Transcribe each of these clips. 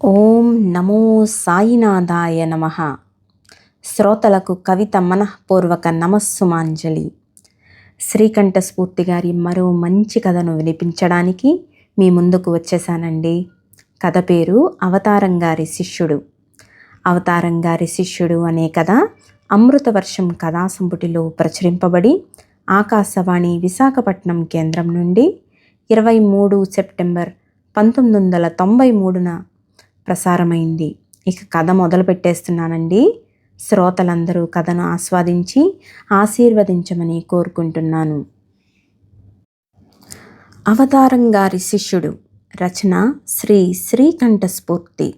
ఓం నమో సాయినాథాయ నమ. శ్రోతలకు కవిత మనఃపూర్వక నమస్సుమాంజలి. శ్రీకంఠ స్ఫూర్తి గారి మరో మంచి కథను వినిపించడానికి మీ ముందుకు వచ్చేసానండి కథ పేరు అవతారం గారి శిష్యుడు. అవతారం గారి శిష్యుడు అనే కథ అమృతవర్షం కథా సంపుటిలో ప్రచురింపబడి ఆకాశవాణి విశాఖపట్నం కేంద్రం నుండి ఇరవై మూడు సెప్టెంబర్ పంతొమ్మిది వందల తొంభై మూడున ప్రసారమైంది. ఇక కథ మొదలు పెట్టేస్తున్నానండి శ్రోతలందరూ కథను ఆస్వాదించి ఆశీర్వదించమని కోరుకుంటున్నాను. అవతారం గారి శిష్యుడు రచన శ్రీ శ్రీకంఠస్ఫూర్తి.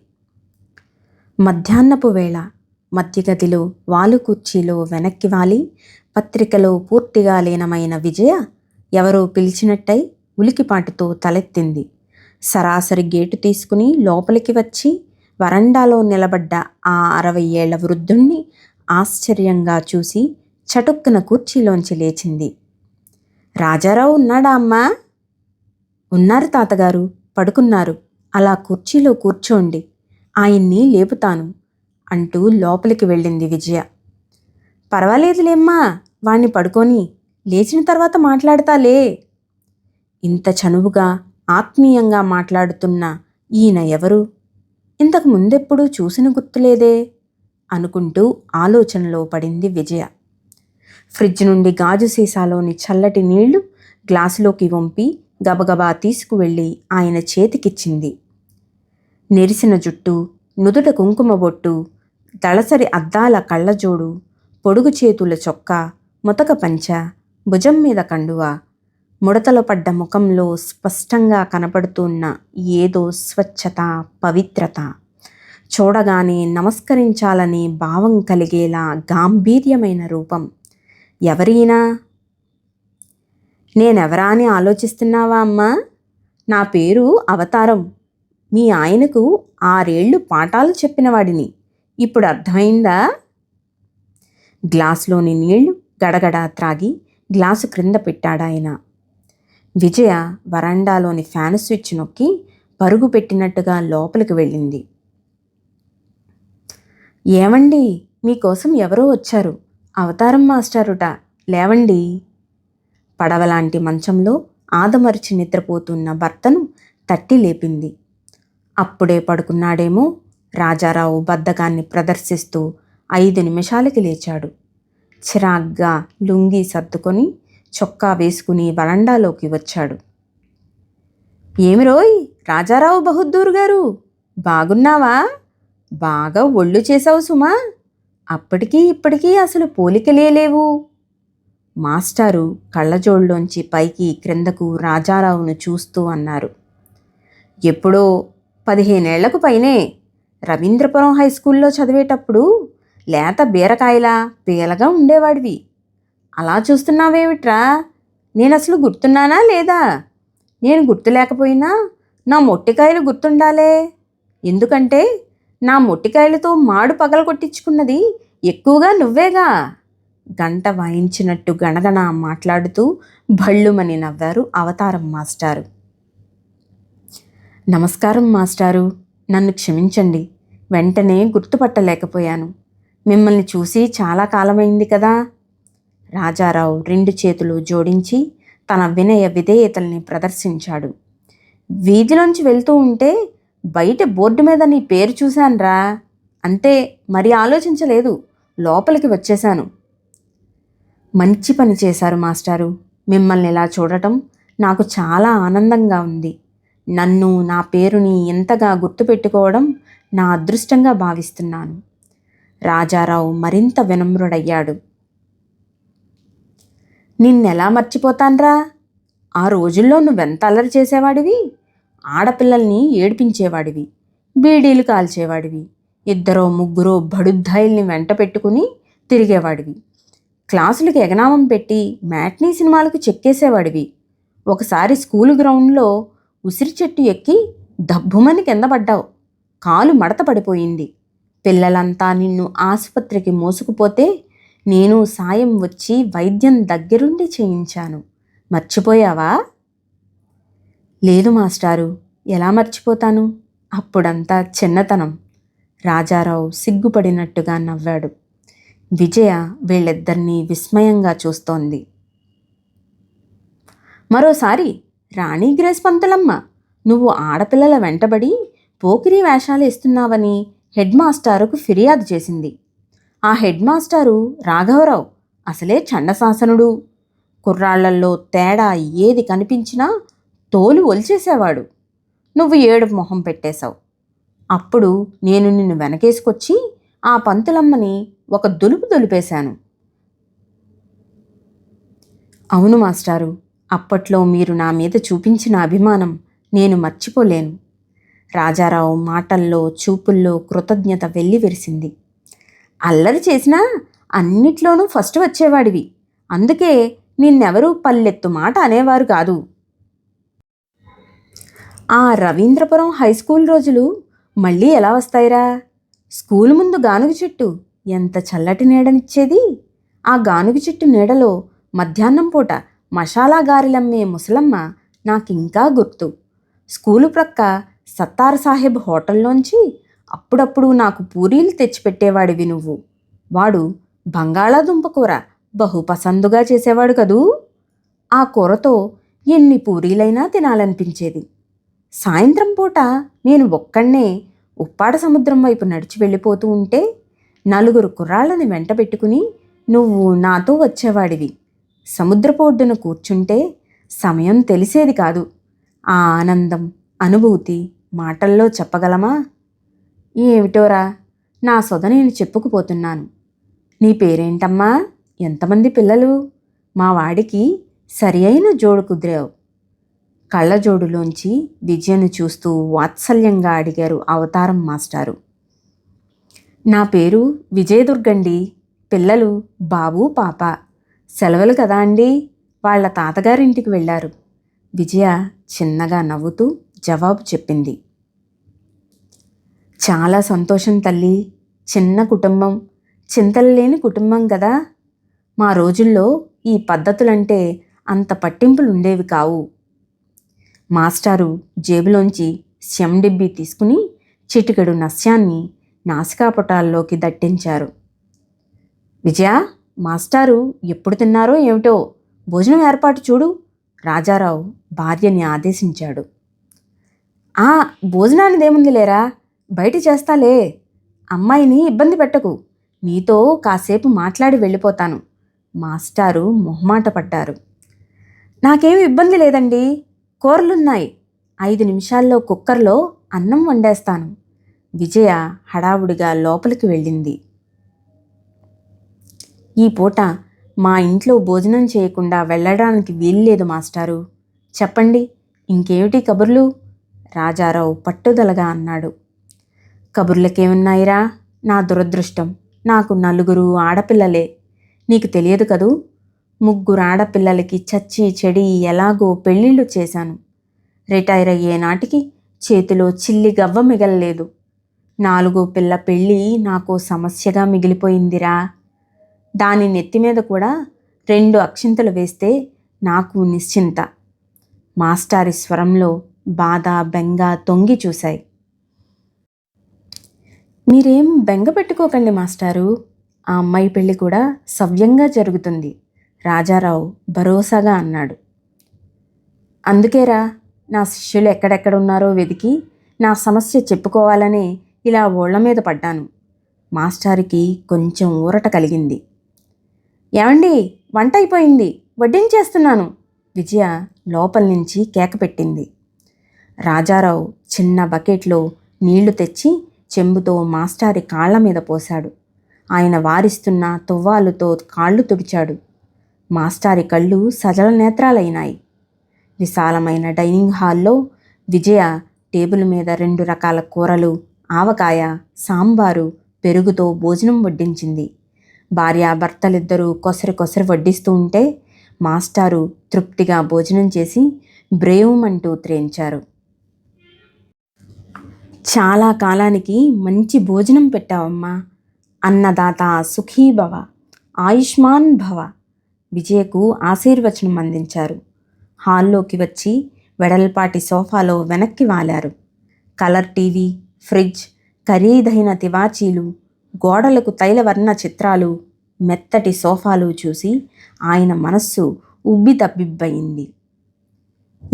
మధ్యాహ్నపు వేళ మధ్యగదిలో వాలు కుర్చీలో వెనక్కి వాలి పత్రికలో పూర్తిగా లీనమైన విజయ ఎవరో పిలిచినట్టై ఉలికిపాటుతో తలెత్తింది. సరాసరి గేటు తీసుకుని లోపలికి వచ్చి వరండాలో నిలబడ్డ ఆ అరవై ఏళ్ళ వృద్ధుణ్ణి ఆశ్చర్యంగా చూసి చటుక్కున కుర్చీలోంచి లేచింది. రాజారావు ఉన్నాడా అమ్మా? ఉన్నారు తాతగారు పడుకున్నారు. అలా కుర్చీలో కూర్చోండి. ఆయన్ని లేపుతాను అంటూ లోపలికి వెళ్ళింది విజయ. పర్వాలేదులేమ్మా వాణ్ణి పడుకొని. లేచిన తర్వాత మాట్లాడతాలే. ఇంత చనువుగా ఆత్మీయంగా మాట్లాడుతున్న ఈయన ఎవరు? ఇంతకు ముందెప్పుడూ చూసిన గుర్తులేదే? అనుకుంటూ ఆలోచనలో పడింది విజయ. ఫ్రిడ్జ్ నుండి గాజు సీసాలోని చల్లటి నీళ్ళు గ్లాసులోకి వంపి గబగబా తీసుకువెళ్ళి ఆయన చేతికిచ్చింది. నెరిసిన జుట్టు నుదుట కుంకుమ బొట్టు దళసరి అద్దాల కళ్ళజోడు పొడుగు చేతుల చొక్కా ముతక పంచ భుజం మీద కండువా ముడతలు పడ్డ ముఖంలో స్పష్టంగా కనపడుతున్న ఏదో స్వచ్ఛత పవిత్రత. చూడగానే నమస్కరించాలనే భావం కలిగేలా గాంభీర్యమైన రూపం. ఎవరైనా? నేనెవరా అని ఆలోచిస్తున్నావా అమ్మా? నా పేరు అవతారం. మీ ఆయనకు ఆరేళ్ళు పాఠాలు చెప్పినవాడిని. ఇప్పుడు అర్థమైందా? గ్లాసులోని నీళ్ళు గడగడా త్రాగి గ్లాసు క్రింద పెట్టాడాయన. విజయ వరండాలోని ఫ్యాన్ స్విచ్ నొక్కి పరుగు పెట్టినట్టుగా లోపలికి వెళ్ళింది. ఏమండి మీకోసం ఎవరో వచ్చారు? అవతారం మాస్టారుట. లేవండి? పడవలాంటి మంచంలో ఆదమరిచి నిద్రపోతున్న భర్తను తట్టి లేపింది. అప్పుడే పడుకున్నాడేమో రాజారావు బద్ధకాన్ని ప్రదర్శిస్తూ ఐదు నిమిషాలకి లేచాడు. చిరాగ్గా లుంగీ సర్దుకొని చొక్కా వేసుకుని వరండాలోకి వచ్చాడు. ఏమిరోయ్ రాజారావు బహుద్దూర్ గారు బాగున్నావా? బాగా ఒళ్ళు చేసావు సుమా. అప్పటికీ ఇప్పటికీ అసలు పోలికలే లేవు. మాస్టారు కళ్ళజోళ్ళలోంచి పైకి క్రిందకు రాజారావును చూస్తూ అన్నారు. ఎప్పుడో పదిహేనేళ్ళకు పైనే రవీంద్రపురం హై స్కూల్లో చదివేటప్పుడు లేత బీరకాయలా పీలగా ఉండేవాడివి. అలా చూస్తున్నావేమిట్రా? నేను అసలు గుర్తున్నానా లేదా? నేను గుర్తు లేకపోయినా నా మొట్టికాయలు గుర్తుండాలే. ఎందుకంటే నా మొట్టికాయలతో మాడు పగల కొట్టించుకున్నది ఎక్కువగా నువ్వేగా. గంట వాయించినట్టు గణగణ మాట్లాడుతూ భళ్ళుమని నవ్వారు అవతారం మాస్టారు. నమస్కారం మాస్టారు. నన్ను క్షమించండి. వెంటనే గుర్తుపట్టలేకపోయాను. మిమ్మల్ని చూసి చాలా కాలమైంది కదా. రాజారావు రెండు చేతులు జోడించి తన వినయ విధేయతల్ని ప్రదర్శించాడు. వీధిలోంచి వెళ్తూ ఉంటే బయట బోర్డు మీద నీ పేరు చూశాన్రా. అంతే మరి ఆలోచించలేదు. లోపలికి వచ్చేశాను. మంచి పని చేశారు మాస్టారు. మిమ్మల్ని ఇలా చూడటం నాకు చాలా ఆనందంగా ఉంది. నన్ను నా పేరుని ఎంతగా గుర్తుపెట్టుకోవడం నా అదృష్టంగా భావిస్తున్నాను. రాజారావు మరింత వినమ్రుడయ్యాడు. నిన్నెలా మర్చిపోతాన్రా? ఆ రోజుల్లో నువ్వెంత అల్లరి చేసేవాడివి? ఆడపిల్లల్ని ఏడిపించేవాడివి బీడీలు కాల్చేవాడివి ఇద్దరో ముగ్గురో బడుద్దాయిల్ని వెంట పెట్టుకుని తిరిగేవాడివి. క్లాసులకు ఎగనామం పెట్టి మ్యాట్నీ సినిమాలకు చెక్కేసేవాడివి. ఒకసారి స్కూల్ గ్రౌండ్లో ఉసిరి చెట్టు ఎక్కి దబ్బుమని కింద పడ్డావు. కాలు మడత పడిపోయింది. పిల్లలంతా నిన్ను ఆసుపత్రికి మోసుకుపోతే నేను సాయం వచ్చి వైద్యం దగ్గరుండి చేయించాను. మర్చిపోయావా? లేదు మాస్టారు. ఎలా మర్చిపోతాను? అప్పుడంతా చిన్నతనం. రాజారావు సిగ్గుపడినట్టుగా నవ్వాడు. విజయ వీళ్ళిద్దరినీ విస్మయంగా చూస్తోంది. మరోసారి రాణి గ్రేస్ పంతులమ్మ నువ్వు ఆడపిల్లల వెంటబడి పోకిరీ వేషాలు ఇస్తున్నావని హెడ్ మాస్టారుకు ఫిర్యాదు చేసింది. ఆ హెడ్ మాస్టారు రాఘవరావు అసలే చండశాసనుడు. కుర్రాళ్ళల్లో తేడా ఏది కనిపించినా తోలు ఒలిచేసేవాడు. నువ్వు ఏడు మొహం పెట్టేశావు. అప్పుడు నేను నిన్ను వెనకేసుకొచ్చి ఆ పంతులమ్మని ఒక దులుపు దులిపేశాను. అవును మాస్టారు అప్పట్లో మీరు నా మీద చూపించిన అభిమానం నేను మర్చిపోలేను. రాజారావు మాటల్లో చూపుల్లో కృతజ్ఞత వెళ్ళి విరిసింది అల్లరి చేసినా అన్నిట్లోనూ ఫస్ట్ వచ్చేవాడివి. అందుకే నిన్నెవరూ పల్లెత్తు మాట అనేవారు కాదు. ఆ రవీంద్రపురం హై స్కూల్ రోజులు మళ్ళీ ఎలా వస్తాయిరా? స్కూల్ ముందు గానుగ చెట్టు ఎంత చల్లటి నీడనిచ్చేది? ఆ గానుగ చెట్టు నీడలో మధ్యాహ్నం పూట మసాలా గారెలమ్మే ముసలమ్మ నాకింకా గుర్తు. స్కూలు ప్రక్క సత్తార్ సాహెబ్ హోటల్లోంచి అప్పుడప్పుడు నాకు పూరీలు తెచ్చిపెట్టేవాడివి నువ్వు. వాడు బంగాళాదుంప కూర బహుపసందుగా చేసేవాడు కదూ? ఆ కూరతో ఎన్ని పూరీలైనా తినాలనిపించేది. సాయంత్రం పూట నేను ఒక్కడే ఉప్పాడ సముద్రం వైపు నడిచి వెళ్ళిపోతూ ఉంటే నలుగురు కుర్రాళ్ళని వెంట పెట్టుకుని నువ్వు నాతో వచ్చేవాడివి. సముద్రపు ఒడ్డున కూర్చుంటే సమయం తెలిసేది కాదు. ఆ ఆనందం అనుభూతి మాటల్లో చెప్పగలమా? ఏమిటోరా? నా సొద నేను చెప్పుకుపోతున్నాను. నీ పేరేంటమ్మా? ఎంతమంది పిల్లలు? మా వాడికి సరి అయిన జోడు కుదిరావు. కళ్ళజోడులోంచి విజయను చూస్తూ వాత్సల్యంగా అడిగారు అవతారం మాస్టారు. నా పేరు విజయదుర్గండి. పిల్లలు బాబు పాప. సెలవులు కదా అండి? వాళ్ళ తాతగారింటికి వెళ్ళారు. విజయ చిన్నగా నవ్వుతూ జవాబు చెప్పింది. చాలా సంతోషం తల్లి. చిన్న కుటుంబం. చింతలు లేని కుటుంబం కదా మా రోజుల్లో ఈ పద్ధతులంటే అంత పట్టింపులు ఉండేవి కావు. మాస్టారు జేబులోంచి శండిబ్బి తీసుకుని చిటికెడు నస్యాన్ని నాసికాపటాల్లోకి దట్టించారు. విజయ మాస్టారు ఎప్పుడు తిన్నారో ఏమిటో భోజనం ఏర్పాటు చూడు. రాజారావు భార్యని ఆదేశించాడు. ఆ భోజనానిదేముంది లేరా బయట చేస్తాలే. అమ్మాయిని ఇబ్బంది పెట్టకు. నీతో కాసేపు మాట్లాడి వెళ్ళిపోతాను. మాస్టారు మొహమాట పడ్డారు. నాకేమి ఇబ్బంది లేదండి. కూరలున్నాయి. ఐదు నిమిషాల్లో కుక్కర్లో అన్నం వండేస్తాను. విజయ హడావుడిగా లోపలికి వెళ్ళింది. ఈ పూట మా ఇంట్లో భోజనం చేయకుండా వెళ్ళడానికి వీల్లేదు మాస్టారు. చెప్పండి ఇంకేమిటి కబుర్లు? రాజారావు పట్టుదలగా అన్నాడు. కబుర్లకేమున్నాయిరా? నా దురదృష్టం. నాకు నలుగురు ఆడపిల్లలే. నీకు తెలియదు కదూ? ముగ్గురు ఆడపిల్లలకి చచ్చి చెడి ఎలాగో పెళ్ళిళ్ళు చేశాను. రిటైర్ అయ్యే నాటికి చేతిలో చిల్లి గవ్వ మిగలలేదు. నాలుగో పిల్ల పెళ్ళి నాకు సమస్యగా మిగిలిపోయిందిరా. దాని నెత్తి మీద కూడా రెండు అక్షింతలు వేస్తే నాకు నిశ్చింత. మాస్టారి స్వరంలో బాధ బెంగ తొంగి చూశాయి. మీరేం బెంగ పెట్టుకోకండి మాస్టారు. ఆ అమ్మాయి పెళ్ళి కూడా సవ్యంగా జరుగుతుంది. రాజారావు భరోసాగా అన్నాడు. అందుకేరా నా శిష్యులు ఎక్కడెక్కడ ఉన్నారో వెతికి నా సమస్య చెప్పుకోవాలనే ఇలా ఓళ్ళ మీద పడ్డాను. మాస్టారికి కొంచెం ఊరట కలిగింది. ఏమండి వంట అయిపోయింది. వడ్డించేస్తున్నాను విజయ లోపల నుంచి కేక పెట్టింది. రాజారావు చిన్న బకెట్లో నీళ్ళు తెచ్చి చెంబుతో మాస్టారి కాళ్ళ మీద పోశాడు. ఆయన వారిస్తున్న తువ్వాలుతో కాళ్ళు తుడిచాడు. మాస్టారి కళ్ళు సజల నేత్రాలైనాయి. విశాలమైన డైనింగ్ హాల్లో విజయ టేబుల్ మీద రెండు రకాల కూరలు ఆవకాయ సాంబారు పెరుగుతో భోజనం వడ్డించింది. భార్యాభర్తలిద్దరూ కొసరి కొసరి వడ్డిస్తూ ఉంటే మాస్టారు తృప్తిగా భోజనం చేసి బ్రేవుమంటూ త్రేంచారు చాలా కాలానికి మంచి భోజనం పెట్టావమ్మా. అన్నదాత సుఖీభవ ఆయుష్మాన్ భవ. విజయకు ఆశీర్వచనం అందించారు. హాల్లోకి వచ్చి వెడల్పాటి సోఫాలో వెనక్కి వాలారు. కలర్ టీవీ ఫ్రిడ్జ్ ఖరీదైన తివాచీలు గోడలకు తైలవర్ణ చిత్రాలు మెత్తటి సోఫాలు చూసి ఆయన మనస్సు ఉబ్బి తబ్బిబ్బయింది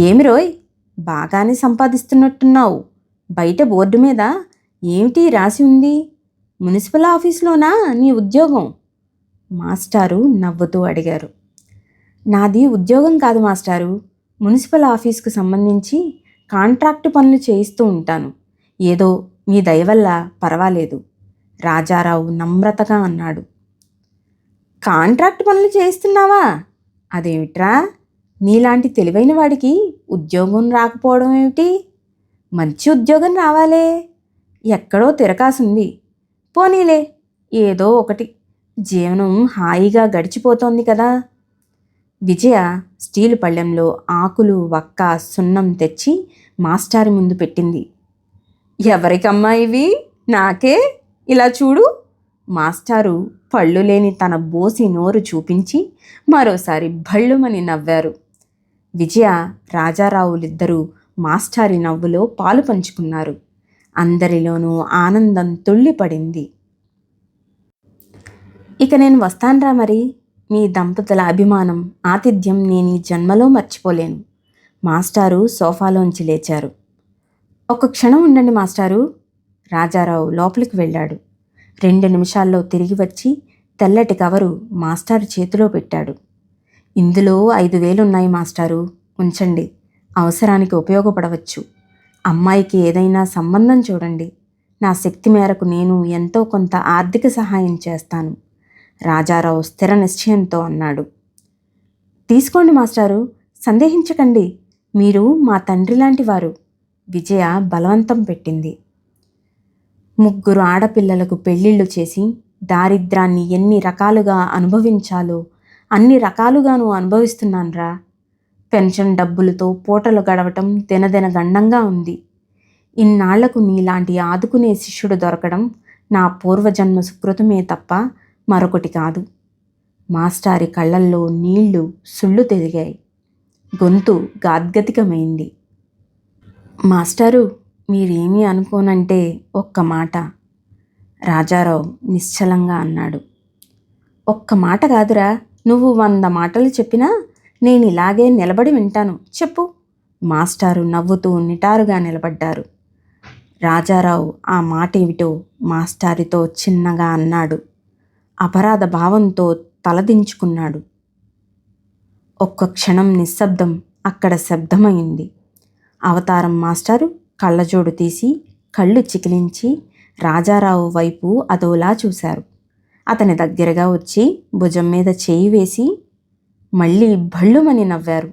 ఏమి రోయ్ బాగానే సంపాదిస్తున్నట్టున్నావు. బయట బోర్డు మీద ఏమిటి రాసి ఉంది? మున్సిపల్ ఆఫీస్లోనా నీ ఉద్యోగం? మాస్టారు నవ్వుతూ అడిగారు. నాది ఉద్యోగం కాదు మాస్టారు. మున్సిపల్ ఆఫీస్కు సంబంధించి కాంట్రాక్టు పనులు చేయిస్తూ ఉంటాను. ఏదో మీ దయ వల్ల పర్వాలేదు. రాజారావు నమ్రతగా అన్నాడు. కాంట్రాక్ట్ పనులు చేయిస్తున్నావా? అదేమిట్రా? నీలాంటి తెలివైన వాడికి ఉద్యోగం రాకపోవడం ఏమిటి? మంచి ఉద్యోగం రావాలే. ఎక్కడో తిరకాసుంది పోనీలే ఏదో ఒకటి. జీవనం హాయిగా గడిచిపోతోంది కదా. విజయ స్టీలు పళ్ళెంలో ఆకులు వక్క సున్నం తెచ్చి మాస్టారి ముందు పెట్టింది. ఎవరికమ్మా ఇవి? నాకే? ఇలా చూడు. మాస్టారు పళ్ళు లేని తన బోసి నోరు చూపించి మరోసారి భళ్ళుమని నవ్వారు. విజయ రాజారావులిద్దరూ మాస్టారి నవ్వులో పాలు పంచుకున్నారు. అందరిలోనూ ఆనందం తుళ్ళిపడింది. ఇక నేను వస్తాన్రా మరి. మీ దంపతుల అభిమానం ఆతిథ్యం నేను ఈ జన్మలో మర్చిపోలేను. మాస్టారు సోఫాలోంచి లేచారు. ఒక క్షణం ఉండండి మాస్టారు. రాజారావు లోపలికి వెళ్ళాడు. రెండు నిమిషాల్లో తిరిగి వచ్చి తెల్లటి కవరు మాస్టారు చేతిలో పెట్టాడు. ఇందులో ఐదు వేలున్నాయి మాస్టారు. ఉంచండి. అవసరానికి ఉపయోగపడవచ్చు. అమ్మాయికి ఏదైనా సంబంధం చూడండి. నా శక్తి మేరకు నేను ఎంతో కొంత ఆర్థిక సహాయం చేస్తాను. రాజారావు స్థిర నిశ్చయంతో అన్నాడు. తీసుకోండి మాస్టారు సందేహించకండి. మీరు మా తండ్రి లాంటి వారు. విజయ బలవంతం పెట్టింది. ముగ్గురు ఆడపిల్లలకు పెళ్ళిళ్ళు చేసి దారిద్రాన్ని ఎన్ని రకాలుగా అనుభవించాలో అన్ని రకాలుగాను అనుభవిస్తున్నాన్రా. పెన్షన్ డబ్బులతో పూటలు గడవటం దినదిన గండంగా ఉంది. ఇన్నాళ్ళకు నీలాంటి ఆదుకునే శిష్యుడు దొరకడం నా పూర్వజన్మ సుకృతమే తప్ప మరొకటి కాదు. మాస్టారి కళ్ళల్లో నీళ్ళు సుళ్ళు తిరిగాయి. గొంతు గాద్గతికమైంది. మాస్టారు మీరేమీ అనుకోనంటే ఒక్క మాట. రాజారావు నిశ్చలంగా అన్నాడు. ఒక్క మాట కాదురా నువ్వు వంద మాటలు చెప్పినా నేను ఇలాగే నిలబడి వింటాను. చెప్పు. మాస్టారు నవ్వుతూ నిటారుగా నిలబడ్డారు. రాజారావు ఆ మాట ఏమిటో మాస్టారితో చిన్నగా అన్నాడు. అపరాధ భావంతో తలదించుకున్నాడు. ఒక్క క్షణం నిశ్శబ్దం అక్కడ శబ్దమైంది. అవతారం మాస్టారు కళ్ళజోడు తీసి కళ్ళు చికిలించి రాజారావు వైపు అదోలా చూశారు. అతని దగ్గరగా వచ్చి భుజం మీద చేయి వేసి మళ్ళీ భళ్ళుమని నవ్వారు.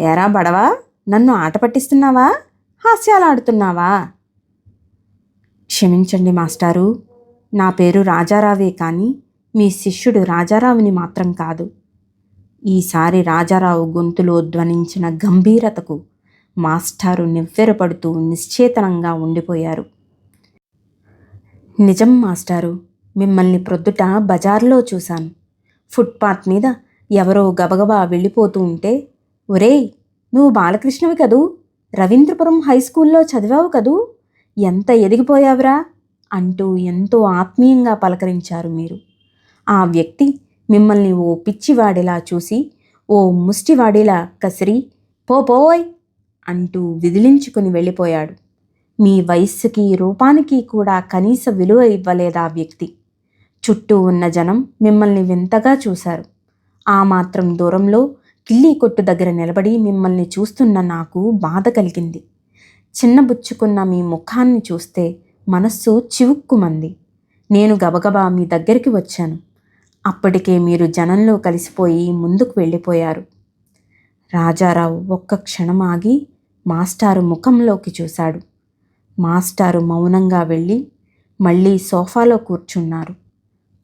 ఏరా బడవా నన్ను ఆట పట్టిస్తున్నావా హాస్యాలాడుతున్నావా? క్షమించండి మాస్టారు నా పేరు రాజారావే కానీ మీ శిష్యుడు రాజారావుని మాత్రం కాదు. ఈసారి రాజారావు గొంతులో ధ్వనించిన గంభీరతకు మాస్టారు నివ్వెరపడుతూ నిశ్చేతనంగా ఉండిపోయారు. నిజం మాస్టారు మిమ్మల్ని ప్రొద్దుట బజార్లో చూశాను. ఫుట్పాత్ మీద ఎవరో గబగబా వెళ్ళిపోతూ ఉంటే ఒరేయ్ నువ్వు బాలకృష్ణవి కదూ? రవీంద్రపురం హై స్కూల్లో చదివావు కదూ? ఎంత ఎదిగిపోయావురా? అంటూ ఎంతో ఆత్మీయంగా పలకరించారు మీరు. ఆ వ్యక్తి మిమ్మల్ని ఓ పిచ్చివాడిలా చూసి ఓ ముష్టివాడిలా కసిరి పో పోయ్ అంటూ విదిలించుకుని వెళ్ళిపోయాడు. మీ వయస్సుకి రూపానికి కూడా కనీస విలువ ఇవ్వలేదా వ్యక్తి. చుట్టూ ఉన్న జనం మిమ్మల్ని వింతగా చూశారు. ఆ మాత్రం దూరంలో కిల్లీ కొట్టు దగ్గర నిలబడి మిమ్మల్ని చూస్తున్న నాకు బాధ కలిగింది. చిన్నబుచ్చుకున్న మీ ముఖాన్ని చూస్తే మనస్సు చివుక్కుమంది. నేను గబగబా మీ దగ్గరికి వచ్చాను. అప్పటికే మీరు జనంలో కలిసిపోయి ముందుకు వెళ్ళిపోయారు. రాజారావు ఒక్క క్షణం ఆగి మాస్టారు ముఖంలోకి చూశాడు. మాస్టారు మౌనంగా వెళ్ళి మళ్ళీ సోఫాలో కూర్చున్నారు.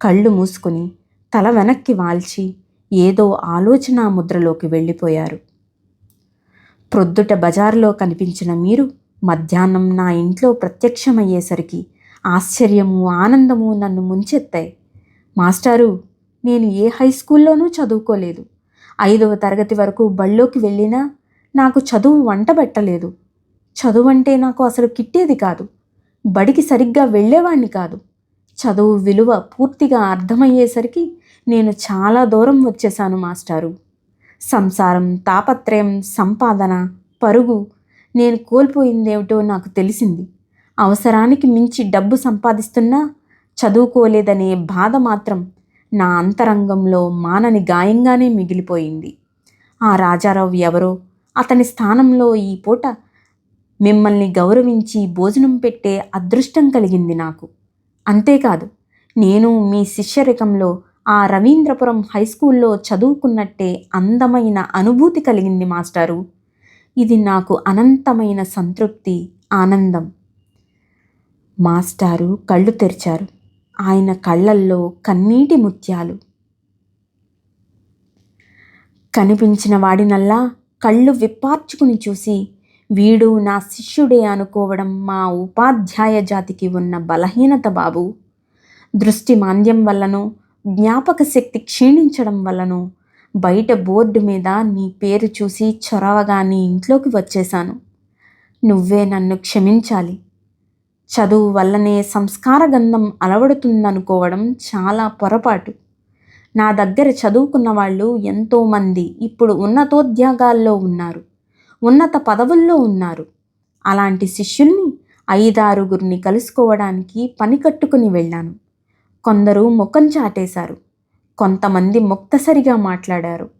కళ్ళు మూసుకుని తల వెనక్కి వాల్చి ఏదో ఆలోచనా ముద్రలోకి వెళ్ళిపోయారు. ప్రొద్దుట బజార్లో కనిపించిన మీరు మధ్యాహ్నం నా ఇంట్లో ప్రత్యక్షమయ్యేసరికి ఆశ్చర్యము ఆనందము నన్ను ముంచెత్తాయి. మాస్టారు నేను ఏ హై స్కూల్లోనూ చదువుకోలేదు. ఐదవ తరగతి వరకు బళ్ళోకి వెళ్ళినా నాకు చదువు వంట పెట్టలేదు చదువు అంటే నాకు అసలు కిట్టేది కాదు. బడికి సరిగ్గా వెళ్ళేవాణ్ణి కాదు. చదువు విలువ పూర్తిగా అర్థమయ్యేసరికి నేను చాలా దూరం వచ్చేశాను మాస్టారు. సంసారం తాపత్రయం సంపాదన పరుగు నేను కోల్పోయిందేమిటో నాకు తెలిసింది. అవసరానికి మించి డబ్బు సంపాదిస్తున్నా చదువుకోలేదనే బాధ మాత్రం నా అంతరంగంలో మానని గాయంగానే మిగిలిపోయింది. ఆ రాజారావు ఎవరో అతని స్థానంలో ఈ పూట మిమ్మల్ని గౌరవించి భోజనం పెట్టే అదృష్టం కలిగింది నాకు. అంతేకాదు నేను మీ శిష్యరికంలో ఆ రవీంద్రపురం హై స్కూల్లో చదువుకున్నట్టే అందమైన అనుభూతి కలిగింది మాస్టారు. ఇది నాకు అనంతమైన సంతృప్తి ఆనందం. మాస్టారు కళ్ళు తెరిచారు. ఆయన కళ్ళల్లో కన్నీటి ముత్యాలు. కనిపించిన వాడినల్లా కళ్ళు విప్పార్చుకుని చూసి వీడు నా శిష్యుడే అనుకోవడం మా ఉపాధ్యాయ జాతికి ఉన్న బలహీనత బాబు. దృష్టి మాంద్యం వల్లనో జ్ఞాపక శక్తి క్షీణించడం వల్లనో బయట బోర్డు మీద నీ పేరు చూసి చొరవగా నీ ఇంట్లోకి వచ్చేశాను. నువ్వే నన్ను క్షమించాలి. చదువు వల్లనే సంస్కార గంధం అలవడుతుందనుకోవడం చాలా పొరపాటు. నా దగ్గర చదువుకున్న వాళ్ళు ఎంతోమంది ఇప్పుడు ఉన్నతోద్యోగాల్లో ఉన్నారు. ఉన్నత పదవుల్లో ఉన్నారు. అలాంటి శిష్యుల్ని ఐదారుగురిని కలుసుకోవడానికి పని కట్టుకుని వెళ్ళాను. కొందరు ముఖం చాటేశారు. కొంతమంది ముక్తసరిగా మాట్లాడారు.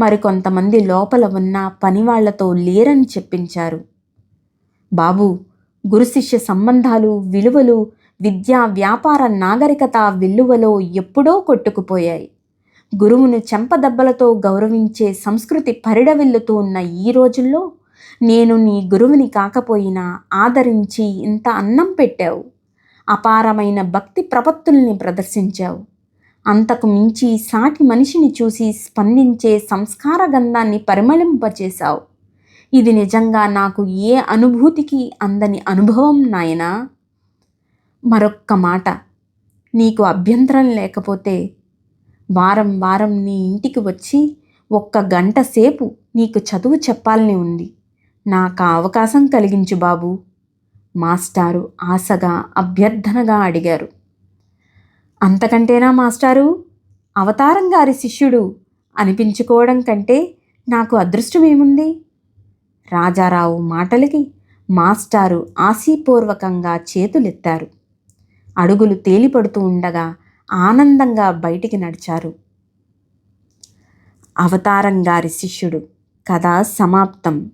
మరికొంతమంది లోపల ఉన్న పనివాళ్ళతో లేరని చెప్పించారు. బాబు గురు శిష్య సంబంధాలు విలువలు విద్యా వ్యాపార నాగరికత విలువలో ఎప్పుడో కొట్టుకుపోయాయి. గురువును చెంపదెబ్బలతో గౌరవించే సంస్కృతి పరిడవిల్లుతూ ఉన్న ఈ రోజుల్లో నేను నీ గురువుని కాకపోయినా ఆదరించి ఇంత అన్నం పెట్టావు. అపారమైన భక్తి ప్రపత్తుల్ని ప్రదర్శించావు. అంతకు మించి సాటి మనిషిని చూసి స్పందించే సంస్కార గంధాన్ని పరిమళింపచేశావు. ఇది నిజంగా నాకు ఏ అనుభూతికి అందని అనుభవం నాయనా? మరొక్క మాట. నీకు అభ్యంతరం లేకపోతే వారం వారం నీ ఇంటికి వచ్చి ఒక్క గంట సేపు నీకు చదువు చెప్పాలని ఉంది. నాకు ఆ అవకాశం కలిగించు బాబు. మాస్టారు ఆశగా అభ్యర్థనగా అడిగారు. అంతకంటేనా మాస్టారు? అవతారం గారి శిష్యుడు అనిపించుకోవడం కంటే నాకు అదృష్టమేముంది? రాజారావు మాటలకి మాస్టారు ఆశీపూర్వకంగా చేతులెత్తారు. అడుగులు తేలిపడుతూ ఉండగా ఆనందంగా బయటికి నడిచారు. అవతారం గారి శిష్యుడు కథ సమాప్తం.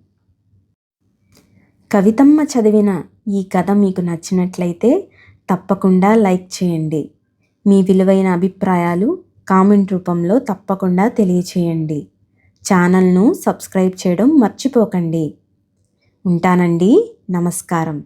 కవితమ్మ చదివిన ఈ కథ మీకు నచ్చినట్లయితే తప్పకుండా లైక్ చేయండి. మీ విలువైన అభిప్రాయాలు కామెంట్ రూపంలో తప్పకుండా తెలియచేయండి. ఛానల్ను సబ్స్క్రైబ్ చేయడం మర్చిపోకండి. ఉంటానండి. నమస్కారం.